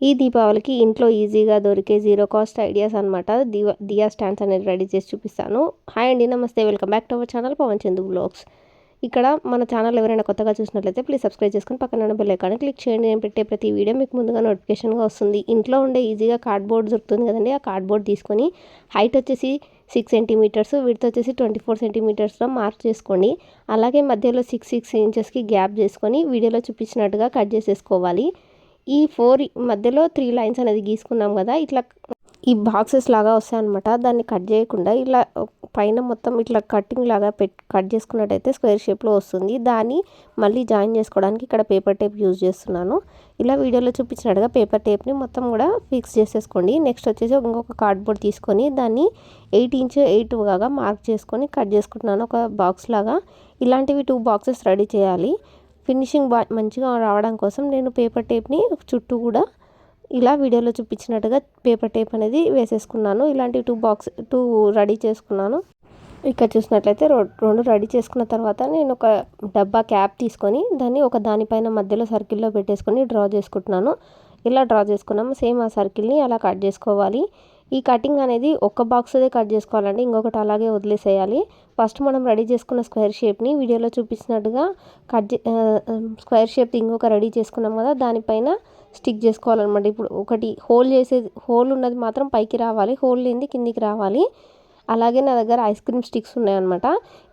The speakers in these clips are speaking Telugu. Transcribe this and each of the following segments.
ఈ దీపావళికి ఇంట్లో ఈజీగా దొరికే జీరో కాస్ట్ ఐడియాస్ అనమాట దివా దియా స్టాండ్స్ అనేది రెడీ చేసి చూపిస్తాను. హాయ్ అండి నమస్తే welcome back to our channel Pavan Chandu blogs. ఇక్కడ మన ఛానల్ ఎవరైనా కొత్తగా చూసినట్లయితే ప్లీజ్ సబ్స్క్రైబ్ చేసుకొని పక్కన బెల్ ఐకాన్ క్లిక్ చేయండి. నేను పెట్టే ప్రతి వీడియో మీకు ముందుగా నోటిఫికేషన్గా వస్తుంది. ఇంట్లో ఉండే ఈజీగా కార్డ్బోర్డ్ దొరుకుతుంది కదండి ఆ కార్డ్బోర్డ్ తీసుకొని హైట్ వచ్చేసి సిక్స్ సెంటీమీటర్స్ విడ్త్ వచ్చేసి ట్వంటీ ఫోర్ సెంటీమీటర్స్లో మార్క్ చేసుకోండి. అలాగే మధ్యలో సిక్స్ సిక్స్ ఇంచెస్కి గ్యాప్ చేసుకొని వీడియోలో చూపించినట్టుగా కట్ చేసేసుకోవాలి. ఈ ఫోర్ మధ్యలో త్రీ లైన్స్ అనేది గీసుకున్నాం కదా ఇట్లా ఈ బాక్సెస్ లాగా వస్తాయి అనమాట దాన్ని కట్ చేయకుండా ఇలా పైన మొత్తం ఇట్లా కటింగ్ లాగా పెట్ కట్ చేసుకున్నట్టయితే స్క్వేర్ షేప్లో వస్తుంది. దాన్ని మళ్ళీ జాయిన్ చేసుకోవడానికి ఇక్కడ పేపర్ టేప్ యూజ్ చేస్తున్నాను. ఇలా వీడియోలో చూపించినట్టుగా పేపర్ టేప్ని మొత్తం కూడా ఫిక్స్ చేసేసుకోండి. నెక్స్ట్ వచ్చేసి ఇంకొక కార్డ్బోర్డ్ తీసుకొని దాన్ని ఎయిట్ ఇంచ్ ఎయిట్ కాగా మార్క్ చేసుకొని కట్ చేసుకుంటున్నాను. ఒక బాక్స్ లాగా ఇలాంటివి టూ బాక్సెస్ రెడీ చేయాలి. ఫినిషింగ్ బా మంచిగా రావడం కోసం నేను పేపర్ టేప్ని చుట్టూ కూడా ఇలా వీడియోలో చూపించినట్టుగా పేపర్ టేప్ అనేది వేసేసుకున్నాను. ఇలాంటి టూ బాక్స్ టూ రెడీ చేసుకున్నాను. ఇక్కడ చూసినట్లయితే రెండు రెడీ చేసుకున్న తర్వాత నేను ఒక డబ్బా క్యాప్ తీసుకొని దాన్ని ఒక దానిపైన మధ్యలో సర్కిల్లో పెట్టేసుకొని డ్రా చేసుకుంటున్నాను. ఇలా డ్రా చేసుకున్నాము సేమ్ ఆ సర్కిల్ని అలా కట్ చేసుకోవాలి. ఈ కటింగ్ అనేది ఒక బాక్స్దే కట్ చేసుకోవాలండి. ఇంకొకటి అలాగే వదిలేసేయాలి. ఫస్ట్ మనం రెడీ చేసుకున్న స్క్వేర్ షేప్ని వీడియోలో చూపించినట్టుగా కట్ స్క్వేర్ షేప్ ఇంకొక రెడీ చేసుకున్నాం కదా దానిపైన స్టిక్ చేసుకోవాలన్నమాట. ఇప్పుడు ఒకటి హోల్ చేసేది హోల్ ఉన్నది మాత్రం పైకి రావాలి. హోల్ లేనిది కిందికి రావాలి. అలాగే నా దగ్గర ఐస్ క్రీమ్ స్టిక్స్ ఉన్నాయన్నమాట.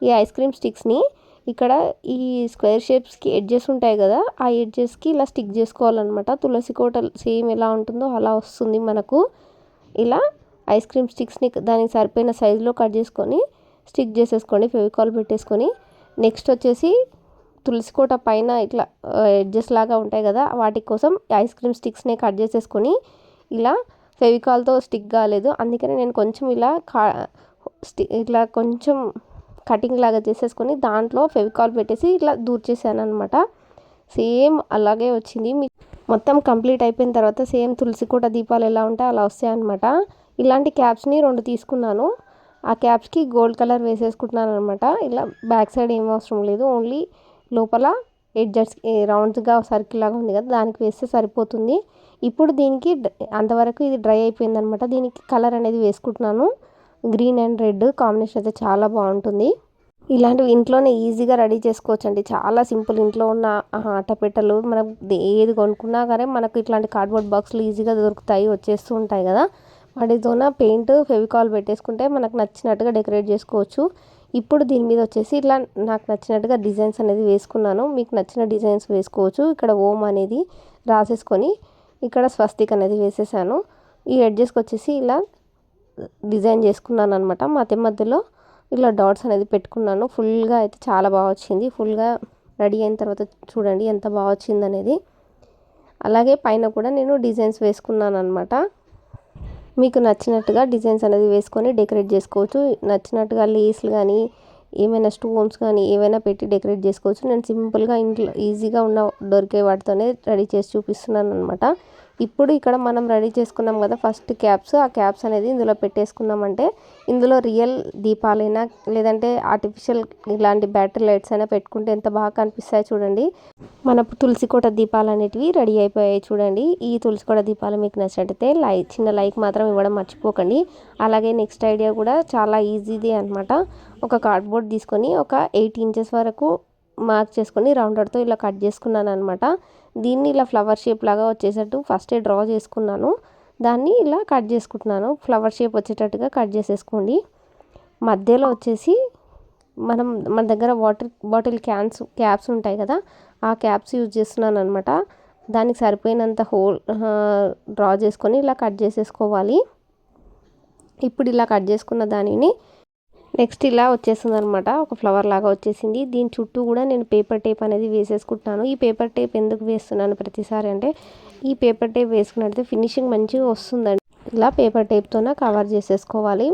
ఈ ఐస్ క్రీమ్ స్టిక్స్ని ఇక్కడ ఈ స్క్వేర్ షేప్స్కి ఎడ్జెస్ ఉంటాయి కదా ఆ ఎడ్జెస్కి ఇలా స్టిక్ చేసుకోవాలన్నమాట. తులసి కోట సేమ్ ఎలా ఉంటుందో అలా వస్తుంది మనకు. ఇలా ఐస్ క్రీమ్ స్టిక్స్ని దానికి సరిపోయిన సైజులో కట్ చేసుకొని స్టిక్ చేసేసుకోండి ఫెవికాల్ పెట్టేసుకొని. నెక్స్ట్ వచ్చేసి తులసి కోట పైన ఇట్లా ఎడ్జెస్ లాగా ఉంటాయి కదా వాటి కోసం ఐస్ క్రీమ్ స్టిక్స్ని కట్ చేసేసుకొని ఇలా ఫెవికాల్తో స్టిక్ కాలేదు. అందుకనే నేను కొంచెం ఇలా కా ఇట్లా కొంచెం కటింగ్ లాగా చేసేసుకొని దాంట్లో ఫెవికాల్ పెట్టేసి ఇట్లా దూర్ చేశాను అనమాట సేమ్ అలాగే వచ్చింది. మీ మొత్తం కంప్లీట్ అయిపోయిన తర్వాత సేమ్ తులసి కోట దీపాలు ఎలా ఉంటే అలా వస్తాయి అనమాట ఇలాంటి క్యాప్స్ని రెండు తీసుకున్నాను. ఆ క్యాప్స్కి గోల్డ్ కలర్ వేసేసుకుంటున్నాను అనమాట ఇలా బ్యాక్ సైడ్ ఏం అవసరం లేదు. ఓన్లీ లోపల ఎడ్జెస్ రౌండ్స్గా సర్కిల్ లాగా ఉంది కదా దానికి వేస్తే సరిపోతుంది. ఇప్పుడు దీనికి అంతవరకు ఇది డ్రై అయిపోయింది అనమాట దీనికి కలర్ అనేది వేసుకుంటున్నాను. గ్రీన్ అండ్ రెడ్ కాంబినేషన్ అయితే చాలా బాగుంటుంది. ఇలాంటివి ఇంట్లోనే ఈజీగా రెడీ చేసుకోవచ్చు అండి చాలా సింపుల్ ఇంట్లో ఉన్న అట్టపెట్టెలు మనం ఏది కొనుక్కున్నా కానీ మనకు ఇట్లాంటి కార్డ్బోర్డ్ బాక్స్లు ఈజీగా దొరుకుతాయి వచ్చేస్తూ ఉంటాయి కదా. వాటితోన పెయింట్ ఫెవికాల్ పెట్టేసుకుంటే మనకు నచ్చినట్టుగా డెకరేట్ చేసుకోవచ్చు. ఇప్పుడు దీని మీద వచ్చేసి ఇట్లా నాకు నచ్చినట్టుగా డిజైన్స్ అనేది వేసుకున్నాను. మీకు నచ్చిన డిజైన్స్ వేసుకోవచ్చు. ఇక్కడ ఓం అనేది రాసేసుకొని ఇక్కడ స్వస్తిక్ అనేది వేసేసాను. ఈ ఎడ్జెస్కి వచ్చేసి ఇలా డిజైన్ చేసుకున్నాను అనమాట మధ్య మధ్యలో ఇలా డాట్స్ అనేది పెట్టుకున్నాను. ఫుల్గా అయితే చాలా బాగా వచ్చింది. ఫుల్గా రెడీ అయిన తర్వాత చూడండి ఎంత బాగా వచ్చింది అనేది. అలాగే పైన కూడా నేను డిజైన్స్ వేసుకున్నాను అనమాట మీకు నచ్చినట్టుగా డిజైన్స్ అనేది వేసుకొని డెకరేట్ చేసుకోవచ్చు. నచ్చినట్టుగా లేస్లు కానీ ఏమైనా స్టోన్స్ కానీ ఏమైనా పెట్టి డెకరేట్ చేసుకోవచ్చు. నేను సింపుల్గా ఇంట్లో ఈజీగా ఉన్న దొరికే వాటితోనే రెడీ చేసి చూపిస్తున్నాను అనమాట ఇప్పుడు ఇక్కడ మనం రెడీ చేసుకున్నాం కదా ఫస్ట్ క్యాప్స్. ఆ క్యాప్స్ అనేది ఇందులో పెట్టేసుకున్నామంటే ఇందులో రియల్ దీపాలైనా లేదంటే ఆర్టిఫిషియల్ ఇలాంటి బ్యాటరీ లైట్స్ అయినా పెట్టుకుంటే ఎంత బాగా కనిపిస్తాయో చూడండి. మన తులసికోట దీపాలు అనేటివి రెడీ అయిపోయాయి చూడండి. ఈ తులసికోట దీపాలు మీకు నచ్చినట్టయితే లైక్ చిన్న లైక్ మాత్రం ఇవ్వడం మర్చిపోకండి. అలాగే నెక్స్ట్ ఐడియా కూడా చాలా ఈజీది అనమాట ఒక కార్డ్బోర్డ్ తీసుకొని ఒక ఎయిట్ ఇంచెస్ వరకు మార్క్ చేసుకొని రౌండర్తో ఇలా కట్ చేసుకున్నాను అనమాట దీన్ని ఇలా ఫ్లవర్ షేప్ లాగా వచ్చేటట్టు ఫస్టే డ్రా చేసుకున్నాను. దాన్ని ఇలా కట్ చేసుకుంటున్నాను. ఫ్లవర్ షేప్ వచ్చేటట్టుగా కట్ చేసేసుకోండి. మధ్యలో వచ్చేసి మనం మన దగ్గర వాటర్ బాటిల్ క్యాన్స్ క్యాప్స్ ఉంటాయి కదా ఆ క్యాప్స్ యూజ్ చేస్తున్నాను అనమాట దానికి సరిపోయినంత హోల్ డ్రా చేసుకొని ఇలా కట్ చేసేసుకోవాలి. ఇప్పుడు ఇలా కట్ చేసుకున్న దానిని నెక్స్ట్ ఇలా వచ్చేస్తుంది అనమాట ఒక ఫ్లవర్ లాగా వచ్చేసింది. దీని చుట్టూ కూడా నేను పేపర్ టేప్ అనేది వేసేసుకుంటున్నాను. ఈ పేపర్ టేప్ ఎందుకు వేస్తున్నాను ప్రతిసారి అంటే ఈ పేపర్ టేప్ వేసుకున్నట్లయితే ఫినిషింగ్ మంచిగా వస్తుందండి. ఇలా పేపర్ టేప్తోనే కవర్ చేసేసుకోవాలి.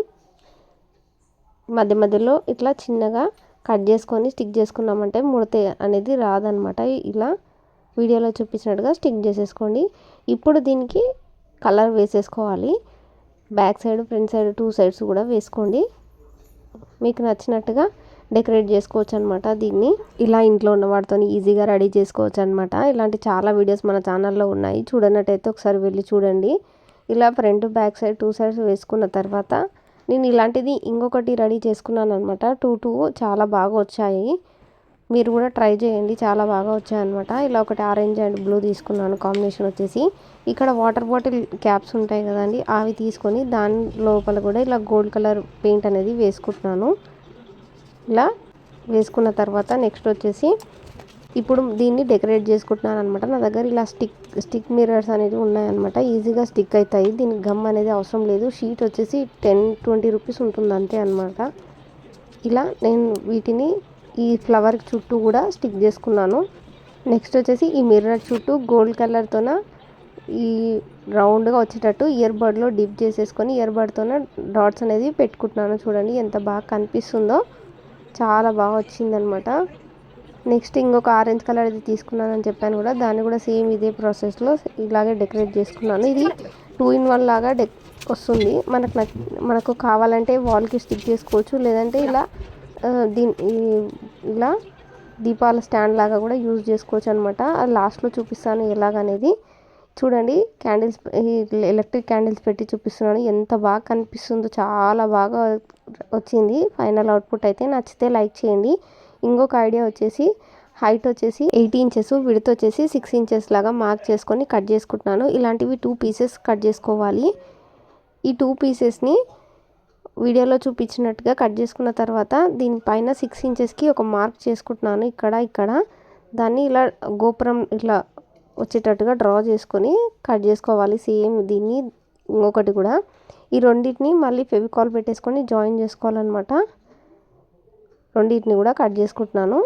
మధ్య మధ్యలో ఇట్లా చిన్నగా కట్ చేసుకొని స్టిక్ చేసుకున్నామంటే ముడత అనేది రాదనమాట. ఇలా వీడియోలో చూపించినట్టుగా స్టిక్ చేసేసుకోండి. ఇప్పుడు దీనికి కలర్ వేసేసుకోవాలి. Back side front side two sides కూడా వేసుకోండి. మీకు నచ్చినట్టుగా డెకరేట్ చేసుకోవచ్చు అనమాట దీన్ని. ఇలా ఇంట్లో ఉన్న వాటితో ఈజీగా రెడీ చేసుకోవచ్చు అనమాట ఇలాంటి చాలా వీడియోస్ మన ఛానల్లో ఉన్నాయి. చూడనట్టయితే ఒకసారి వెళ్ళి చూడండి. ఇలా front back side two sides వేసుకున్న తర్వాత నేను ఇలాంటిది ఇంకొకటి రెడీ చేసుకున్నాను అనమాట టూ టూ చాలా బాగా వచ్చాయి. మీరు కూడా ట్రై చేయండి. చాలా బాగా వచ్చాయన్నమాట. ఇలా ఒకటి ఆరెంజ్ అండ్ బ్లూ తీసుకున్నాను. కాంబినేషన్ వచ్చేసి ఇక్కడ వాటర్ బాటిల్ క్యాప్స్ ఉంటాయి కదండి అవి తీసుకొని దాని లోపల కూడా ఇలా గోల్డ్ కలర్ పెయింట్ అనేది వేసుకుంటున్నాను. ఇలా వేసుకున్న తర్వాత నెక్స్ట్ వచ్చేసి ఇప్పుడు దీన్ని డెకరేట్ చేసుకుంటున్నాను అనమాట నా దగ్గర ఇలా స్టిక్ స్టిక్ మిర్రర్స్ అనేవి ఉన్నాయన్నమాట. ఈజీగా స్టిక్ అవుతాయి. దీనికి గమ్ అనేది అవసరం లేదు. షీట్ వచ్చేసి టెన్ ట్వంటీ రూపీస్ ఉంటుంది అంతే అనమాట ఇలా నేను వీటిని ఈ ఫ్లవర్ చుట్టూ కూడా స్టిక్ చేసుకున్నాను. నెక్స్ట్ వచ్చేసి ఈ మిర్రర్ చుట్టూ గోల్డ్ కలర్తోన ఈ రౌండ్గా వచ్చేటట్టు ఇయర్ బడ్లో డిప్ చేసేసుకొని ఇయర్ బడ్తోన డాట్స్ అనేది పెట్టుకుంటున్నాను. చూడండి ఎంత బాగా కనిపిస్తుందో. చాలా బాగా వచ్చిందనమాట నెక్స్ట్ ఇంకొక ఆరెంజ్ కలర్ అయితే తీసుకున్నానని చెప్పాను కూడా. దాన్ని కూడా సేమ్ ఇదే ప్రాసెస్లో ఇలాగే డెకరేట్ చేసుకున్నాను. ఇది టూ ఇన్ వన్ లాగా డెక్ వస్తుంది. మనకు మనకు కావాలంటే వాల్కి స్టిక్ చేసుకోవచ్చు. లేదంటే ఇలా దీని ఇలా దీపాల స్టాండ్ లాగా కూడా యూజ్ చేసుకోవచ్చు అనమాట లాస్ట్లో చూపిస్తాను ఎలాగనేది. చూడండి క్యాండిల్స్ ఎలక్ట్రిక్ క్యాండిల్స్ పెట్టి చూపిస్తున్నాను. ఎంత బాగా కనిపిస్తుందో చాలా బాగా వచ్చింది. ఫైనల్ అవుట్పుట్ అయితే నచ్చితే లైక్ చేయండి. ఇంకొక ఐడియా వచ్చేసి హైట్ వచ్చేసి ఎయిటీ ఇంచెస్ విడత్ వచ్చేసి సిక్స్ ఇంచెస్ లాగా మార్క్ చేసుకొని కట్ చేసుకుంటున్నాను. ఇలాంటివి టూ పీసెస్ కట్ చేసుకోవాలి. ఈ టూ పీసెస్ని వీడియోలో చూపించినట్టుగా కట్ చేసుకున్న తర్వాత దీనిపైన సిక్స్ ఇంచెస్కి ఒక మార్క్ చేసుకుంటున్నాను ఇక్కడ ఇక్కడ. దాన్ని ఇలా గోపురం ఇట్లా వచ్చేటట్టుగా డ్రా చేసుకొని కట్ చేసుకోవాలి. సేమ్ దీన్ని ఇంకొకటి కూడా. ఈ రెండింటిని మళ్ళీ ఫెవికాల్ పెట్టేసుకొని జాయిన్ చేసుకోవాలన్నమాట. రెండింటిని కూడా కట్ చేసుకుంటున్నాను.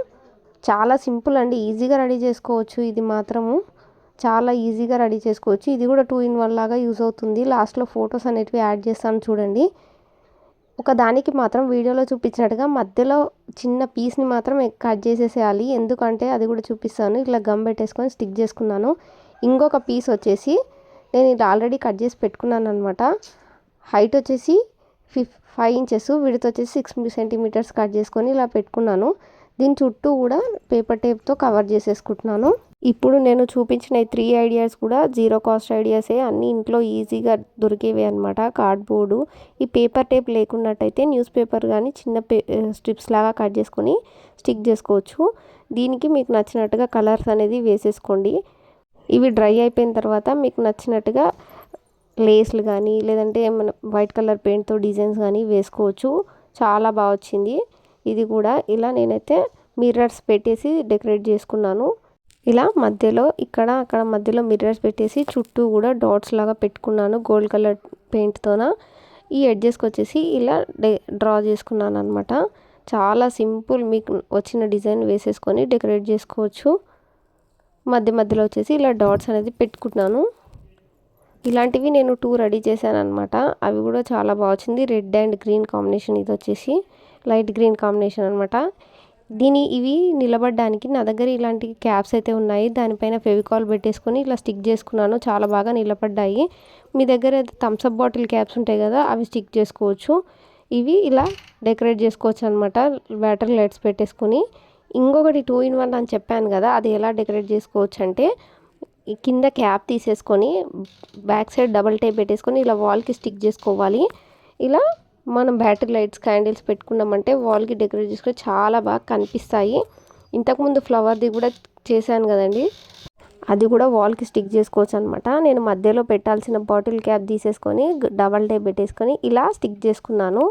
చాలా సింపుల్ అండి. ఈజీగా రెడీ చేసుకోవచ్చు ఇది మాత్రము. చాలా ఈజీగా రెడీ చేసుకోవచ్చు. ఇది కూడా టూ ఇన్ వన్ లాగా యూజ్ అవుతుంది. లాస్ట్లో ఫొటోస్ అనేటివి యాడ్ చేస్తాను చూడండి. ఒక దానికి మాత్రం వీడియోలో చూపించినట్టుగా మధ్యలో చిన్న పీస్ని మాత్రం కట్ చేసేసేయాలి. ఎందుకంటే అది కూడా చూపిస్తాను. ఇట్లా గమ్ పెట్టేసుకొని స్టిక్ చేసుకున్నాను. ఇంకొక పీస్ వచ్చేసి నేను ఇది ఆల్రెడీ కట్ చేసి పెట్టుకున్నాను అనమాట హైట్ వచ్చేసి ఫిఫ్ ఫైవ్ ఇంచెస్ విడత వచ్చేసి సిక్స్ సెంటీమీటర్స్ కట్ చేసుకొని ఇలా పెట్టుకున్నాను. దీని చుట్టూ కూడా పేపర్ టేప్తో కవర్ చేసేసుకుంటున్నాను. ఇప్పుడు నేను చూపించిన ఈ త్రీ ఐడియాస్ కూడా జీరో కాస్ట్ ఐడియాసే అన్నీ ఇంట్లో ఈజీగా దొరికేవి అనమాట కార్డ్బోర్డు ఈ పేపర్ టేప్ లేకున్నట్టయితే న్యూస్ పేపర్ కానీ చిన్న పే స్ట్రిప్స్ లాగా కట్ చేసుకొని స్టిక్ చేసుకోవచ్చు. దీనికి మీకు నచ్చినట్టుగా కలర్స్ అనేది వేసేసుకోండి. ఇవి డ్రై అయిపోయిన తర్వాత మీకు నచ్చినట్టుగా లేస్లు కానీ లేదంటే మన వైట్ కలర్ పెయింట్తో డిజైన్స్ కానీ వేసుకోవచ్చు. చాలా బాగా వచ్చింది. ఇది కూడా ఇలా నేనైతే మిర్రర్స్ పెట్టేసి డెకరేట్ చేసుకున్నాను. ఇలా మధ్యలో ఇక్కడ అక్కడ మధ్యలో మిర్రర్స్ పెట్టేసి చుట్టూ కూడా డాట్స్ లాగా పెట్టుకున్నాను గోల్డ్ కలర్ పెయింట్తోన ఈ ఎడ్జెస్కి వచ్చేసి ఇలా డ్రా చేసుకున్నాను అనమాట చాలా సింపుల్ మీకు వచ్చిన డిజైన్ వేసేసుకొని డెకరేట్ చేసుకోవచ్చు. మధ్య మధ్యలో వచ్చేసి ఇలా డాట్స్ అనేది పెట్టుకుంటున్నాను. ఇలాంటివి నేను టూ రెడీ చేశాను అనమాట అవి కూడా చాలా బాగా వచ్చింది. రెడ్ అండ్ గ్రీన్ కాంబినేషన్ ఇది వచ్చేసి. లైట్ గ్రీన్ కాంబినేషన్ అనమాట దీని ఇవి నిలబడడానికి నా దగ్గర ఇలాంటి క్యాప్స్ అయితే ఉన్నాయి. దానిపైన ఫెవికాల్ పెట్టేసుకొని ఇలా స్టిక్ చేసుకున్నాను. చాలా బాగా నిలబడ్డాయి. మీ దగ్గర థమ్స్అప్ బాటిల్ క్యాప్స్ ఉంటాయి కదా అవి స్టిక్ చేసుకోవచ్చు. ఇవి ఇలా డెకరేట్ చేసుకోవచ్చు అనమాట బ్యాటర్ లైట్స్ పెట్టేసుకొని. ఇంకొకటి టూ ఇన్ వన్ అని చెప్పాను కదా అది ఎలా డెకరేట్ చేసుకోవచ్చు అంటే కింద క్యాప్ తీసేసుకొని బ్యాక్ సైడ్ డబల్ టేప్ పెట్టేసుకొని ఇలా వాల్కి స్టిక్ చేసుకోవాలి. ఇలా మనం బ్యాటరీ లైట్స్ క్యాండిల్స్ పెట్టుకున్నామంటే వాల్కి డెకరేట్ చేసుకుని చాలా బాగా కనిపిస్తాయి. ఇంతకుముందు ఫ్లవర్ది కూడా చేశాను కదండి. అది కూడా వాల్కి స్టిక్ చేసుకోవచ్చు అనమాట నేను మధ్యలో పెట్టాల్సిన బాటిల్ క్యాప్ తీసేసుకొని డబల్ టైప్ పెట్టేసుకొని ఇలా స్టిక్ చేసుకున్నాను.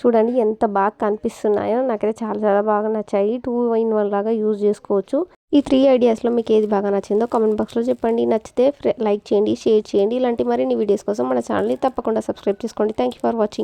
చూడండి ఎంత బాగా కనిపిస్తున్నాయో. నాకైతే చాలా చాలా బాగా నచ్చాయి. టూ ఇన్ వన్ లాగా యూజ్ చేసుకోవచ్చు. ఈ త్రీ ఐడియాస్లో మీకు ఏది బాగా నచ్చిందో కామెంట్ బాక్స్లో చెప్పండి. నచ్చితే లైక్ చేయండి షేర్ చేయండి. ఇలాంటి మరిన్ని వీడియోస్ కోసం మన ఛానల్ని తప్పకుండా సబ్స్క్రైబ్ చేసుకోండి. Thank for watching.